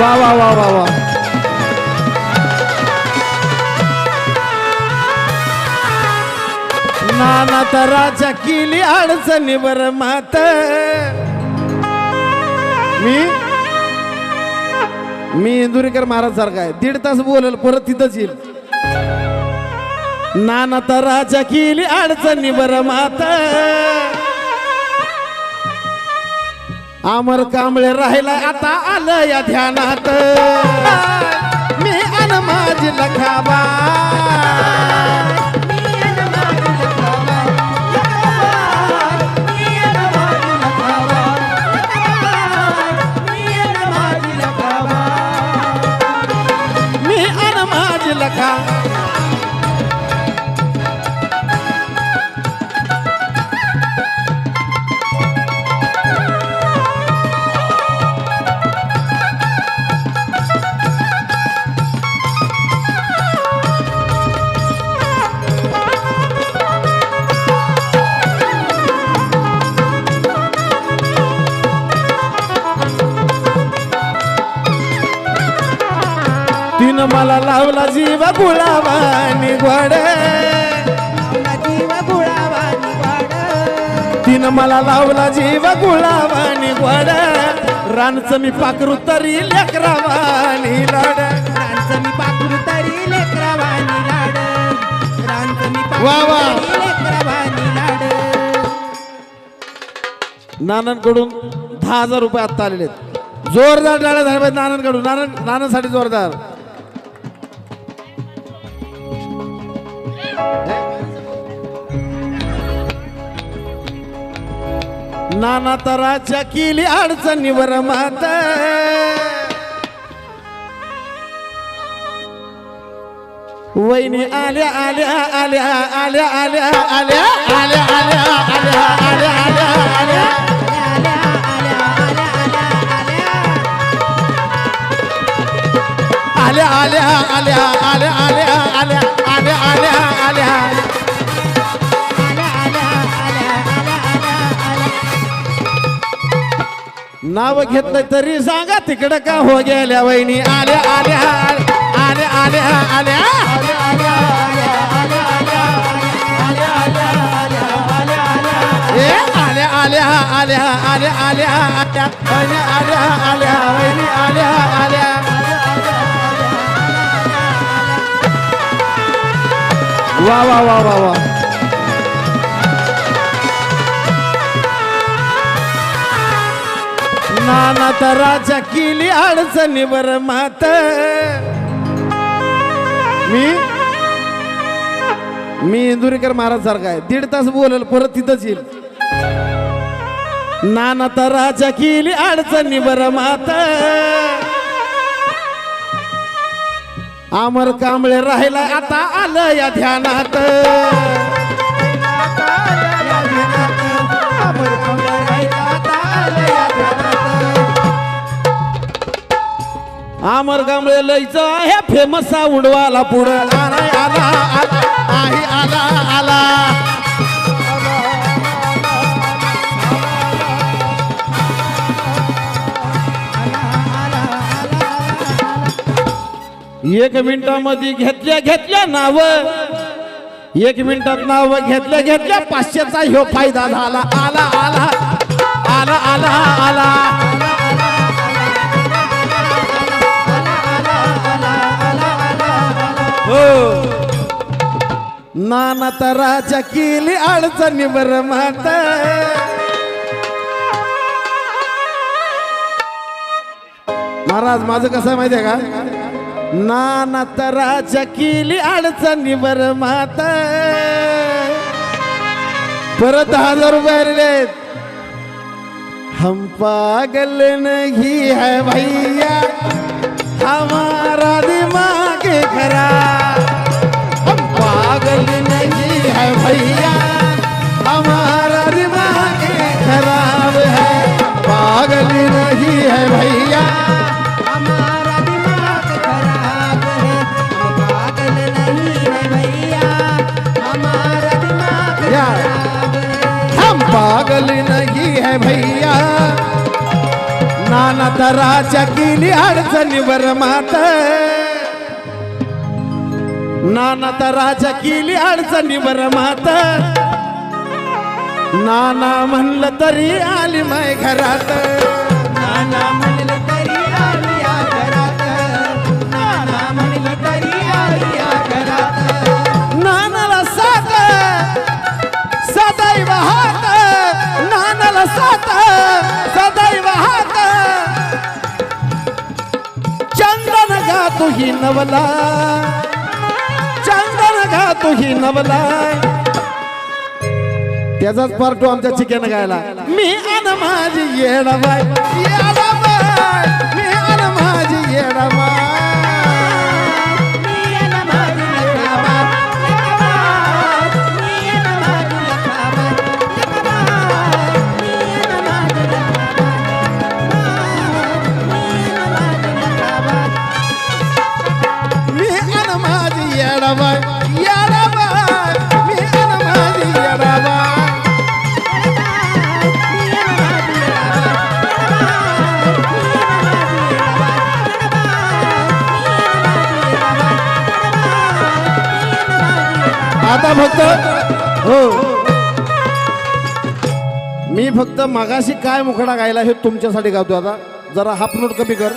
वा वा वा वा वा. नाना तराच्या किली अडचणी बर मात. मी? मी इंदुरीकर महाराज सारखा आहे. दीड तास बोलेल परत तिथंच येईल. नाना तराच्या किली अडचणी बर मात. अमर कांबळे राहिला आता आलं या ध्यानात. मी अन माझी लखाबा तिनं मला लावला जीव गुलाबानी गोड. तिनं मला लावला जीव गुलाबानी गोड. रानचं मी पाकरू तरी लेकरावानी लाड. वा, वा. नानांकडून दहा हजार रुपये आत्ता आलेले आहेत. जोरदार टाळ्या झाल्या पाहिजे नानांकडून. नाना नानांसाठी जोरदार. नाना तराच्या केली अडचणीवर मात वहिनी आल्या आल्या आल्या आल्या आल्या आल्या आल्या आल्या आल्या आल्या आल्या आल्या आल्या आल्या आल्या आल्या आल्या आल्या आल्या आल्या नाव घेतलं तरी सांगा तिकडं का हो गेल्या वहिनी आल्या आल्या आल्या आल्या आल्या ए, आल्या आल्या आल्या आल्या आल्या आल्या आल्या आल्या आल्या वा वा वा वा वा. नाना तराच्या किली अडचणी बर मात. मी? मी इंदुरीकर महाराज सारखा आहे. दीड तास बोलेल परत तिथंच येईल. नाना तराच्या किली अडचणी बर मात. आमर कांबळे राहिला आता आलं या ध्यानात. आमर कांबळे लयचं आहे फेमस उडवाला पुढं. आला आला आला आला. एक मिनिटामध्ये घेतल्या घेतल्या नाव. एक मिनिटात नाव घेतल्या घेतल्या पाचशेचा ह्यो फायदा झाला. आला आला. आला आला आला. हो. नाना तराच्या केली अडचणी बर मात महाराज माझं कसं आहे माहिती आहे का? नाना तराच्या केली अडचणी बर मात. परत हजार रुपये आलेले हम पागल नहीं है भैया हमारा दिमाग खराब. खराब ना केली अडचणीवर मात. नाना तराच्या केली अडचणीवर मात. नाना म्हणलं तरी आली माय घरात. ही नवला. चंदन घातो ही नवला. त्याचाच पार्ट आमच्या चिकन गायला. मी अन माझी येडाबाई. येडाबाई. मी अन माझी येडाबाई. मी आता फक्त हो मी फक्त मगाशी काय मुखडा गायला हे तुमच्यासाठी गातो आता. जरा हाफ नोट कमी कर.